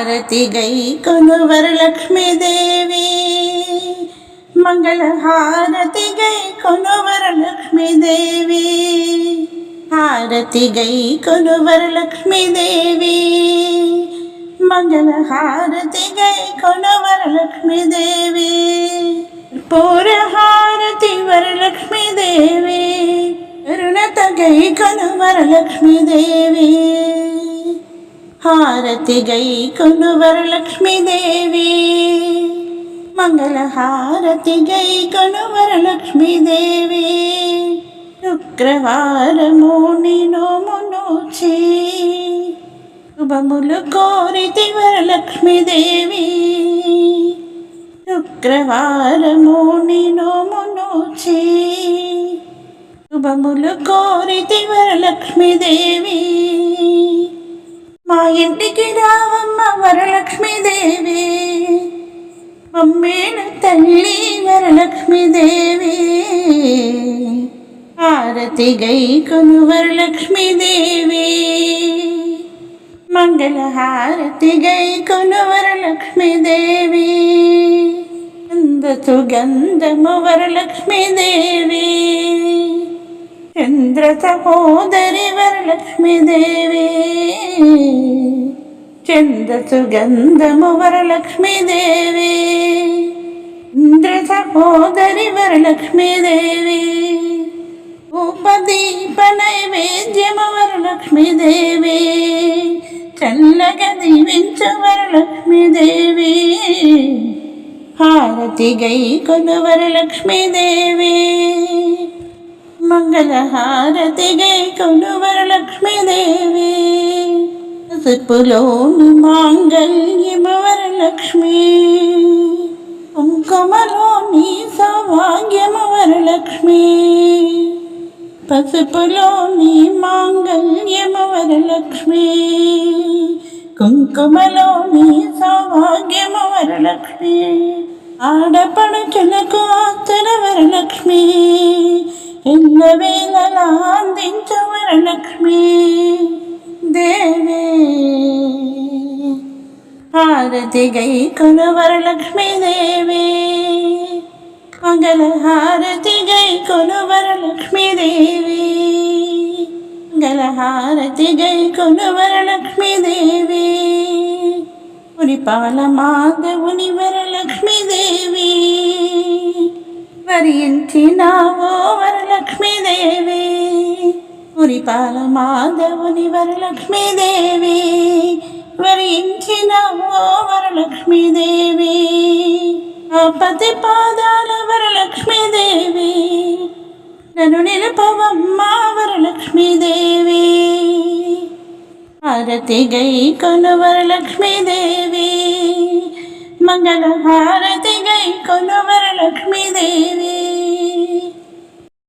హారతి గై కొను వరలక్ష్మీదేవి మంగళ హారతి గై కొను వరలక్ష్మీదేవి హారతి గై కొను వరలక్ష్మీదేవి మంగళ హారతి గై కొను వరలక్ష్మీదేవి పూర హారతి వరలక్ష్మీదేవి కరుణత గై కొను వరలక్ష్మీదేవి హారతి గై కొను వరలక్ష్మీదేవి మంగళ హారతి గై కొను వరలక్ష్మీదేవి శుక్రవారము నినోము నోచి శుభములు కోరితి వరలక్ష్మీదేవి శుక్రవారము నినోము నోచి శుభములు కోరితి వరలక్ష్మీదేవి వరలక్ష్మీదేవి అమ్మేణ తల్లి వరలక్ష్మీదేవి హారతి గై కొను వరలక్ష్మీదేవి మంగళ గై కొను వరలక్ష్మీదేవి గంధ గంధము వరలక్ష్మీదేవి చంద్ర సహోదరి వరలక్ష్మీదేవి చంద సుగంధము వరలక్ష్మీదేవి. ఇంద్ర సహోదరి వరలక్ష్మీదేవి. ఉపదీప నైవేద్యము వరలక్ష్మీదేవి. చల్లగ దీవించు వరలక్ష్మీదేవి. హారతి గై కొను వరలక్ష్మీదేవి. మంగళహారతి గై కొను వరలక్ష్మీదేవి. పసుపులోని మాంగళ్యము వరలక్ష్మి కుంకుమలోని సౌభాగ్యము వరలక్ష్మి పసుపులోని మాంగళ్యము వరలక్ష్మి కుంకుమలోని సౌభాగ్యము వరలక్ష్మి ఆడపడుచులకు ఆస్తుల వరలక్ష్మి ఎల్ల వేళలా అందించు వరలక్ష్మి హారతి గై కొను వరలక్ష్మీదేవి మంగళ హారతి గై కొను వరలక్ష్మీదేవి మంగళ హారతి గై కొను వరలక్ష్మీదేవి పురిపాల మాధవుని వరలక్ష్మీదేవి వరించినావో వరలక్ష్మీదేవి పురిపాల మాధవుని వరలక్ష్మీదేవి వరించినావో వరలక్ష్మీదేవి. ఆపతి పాదాల వరలక్ష్మీదేవి. నన్ను నిలపవమ్మా వరలక్ష్మీదేవి. హారతి గై కొను వరలక్ష్మీదేవి. మంగళ హారతి గై కొను వరలక్ష్మీదేవి.